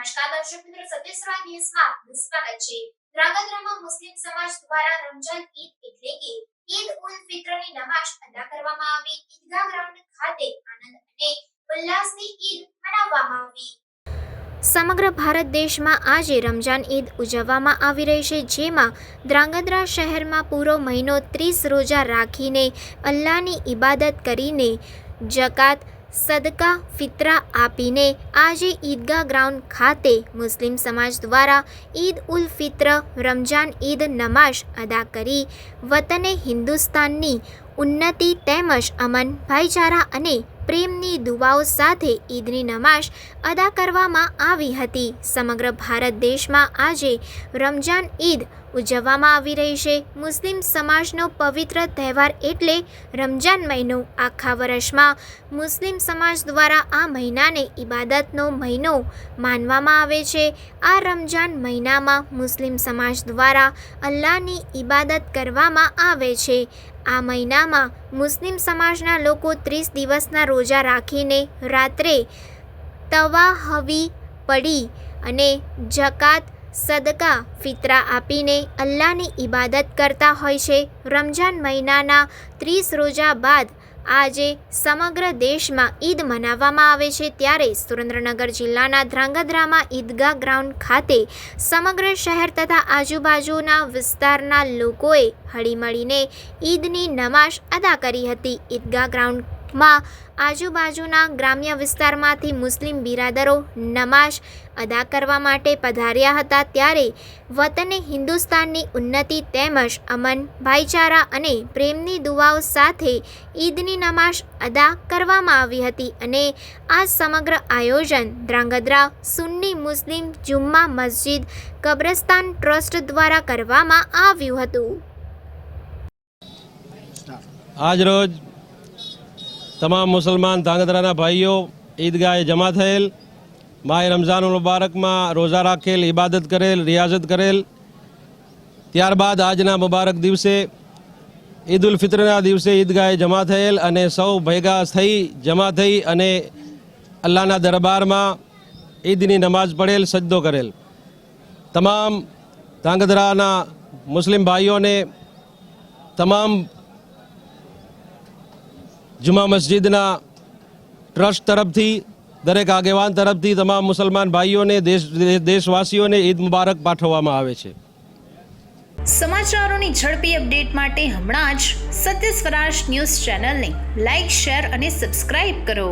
ન્યૂઝમાં આપનું સ્વાગત છે. ધ્રાંગધ્રામાં મુસ્લિમ સમાજ દ્વારા રમઝાન ઈદ એટલે કે ઈદ ઉલ ફિત્રની નમાઝ અદા કરવામાં આવી. ઈદગાહ ગ્રાઉન્ડ ખાતે આનંદ અને ઉલ્લાસની ઈદ મનાવવામાં આવી. સમગ્ર ભારત દેશમાં આજે રમજાન ઈદ ઉજવવામાં આવી રહી છે, જેમાં ધ્રાંગધ્રા શહેરમાં પૂરો મહિનો ત્રીસ રોજા રાખીને અલ્લાહની ઇબાદત કરીને જકાત સદકા ફિતરા આપીને આજે ઈદગાહ ગ્રાઉન્ડ ખાતે મુસ્લિમ સમાજ દ્વારા ઈદ ઉલ ફિત્ર, રમઝાન ઈદ નમાઝ અદા કરી વતને હિન્દુસ્તાનની ઉન્નતિ તેમજ અમન, ભાઈચારા અને પ્રેમની દુવાઓ સાથે ઈદની નમાઝ અદા કરવામાં આવી હતી. સમગ્ર ભારત દેશમાં આજે રમજાન ઈદ ઉજવવામાં આવી રહી છે. મુસ્લિમ સમાજનો પવિત્ર તહેવાર એટલે રમજાન મહિનો. આખા વર્ષમાં મુસ્લિમ સમાજ દ્વારા આ મહિનાને ઇબાદતનો મહિનો માનવામાં આવે છે. આ રમજાન મહિનામાં મુસ્લિમ સમાજ દ્વારા અલ્લાહની ઇબાદત કરવામાં આવે છે. આ મહિનામાં મુસ્લિમ સમાજના લોકો ત્રીસ દિવસના રોજા રાખીને રાત્રે તવાહવી પડી અને જકાત, સદકા, ફિતરા આપીને અલ્લાહની ઇબાદત કરતા હોય છે. રમજાન મહિનાના ત્રીસ રોજા બાદ આજે સમગ્ર દેશમાં ઈદ મનાવવામાં આવે છે ત્યારે સુરેન્દ્રનગર જિલ્લાના ધ્રાંગધ્રામાં ઈદગાહ ગ્રાઉન્ડ ખાતે સમગ્ર શહેર તથા આજુબાજુના વિસ્તારના લોકોએ હળીમળીને ઈદની નમાઝ અદા કરી હતી. ઈદગાહ ગ્રાઉન્ડમાં આજુબાજુના ગ્રામ્ય વિસ્તારમાંથી મુસ્લિમ બિરાદરો નમાઝ અદા કરવા માટે પધાર્યા હતા ત્યારે વતને હિન્દુસ્તાનની ઉન્નતિ તેમજ અમન, ભાઈચારા અને પ્રેમની દુવાઓ સાથે ઈદની નમાઝ અદા કરવામાં આવી હતી અને આ સમગ્ર આયોજન ધ્રાંગધ્રા સુન્ની મુસ્લિમ જુમ્મા મસ્જિદ કબ્રસ્તાન ટ્રસ્ટ દ્વારા કરવામાં આવ્યું હતું. આજ રોજ તમામ મુસલમાન ધાંગધ્રાના ભાઈઓ, ઈદગાહે જમા થયેલ માય રમઝાન મુબારકમાં રોઝા રાખેલ ઇબાદત કરેલ, રિયાઝત કરેલ. ત્યારબાદ આજના મુબારક દિવસે ઈદ ઉલ ફિત્રના દિવસે ઈદગાહે જમા થયેલ અને સૌ ભેગા થઈ જમા થઈ અને અલ્લાહના દરબારમાં ઈદની નમાઝ પડેલ સજ્દો કરેલ. તમામ ધાંગધ્રાના મુસ્લિમ ભાઈઓને, તમામ જુમા મસ્જિદના ટ્રસ્ટ તરફથી, દરેક આગેવાન તરફથી તમામ મુસલમાન ભાઈઓને, દેશ, દેશવાસીઓને ઈદ મુબારક પાઠવવામાં આવે છે. સમાચારોની ઝડપી અપડેટ માટે હમણાં જ સત્ય સ્વરાજ ન્યૂઝ ચેનલને લાઇક શેર અને સબસ્ક્રાઇબ કરો.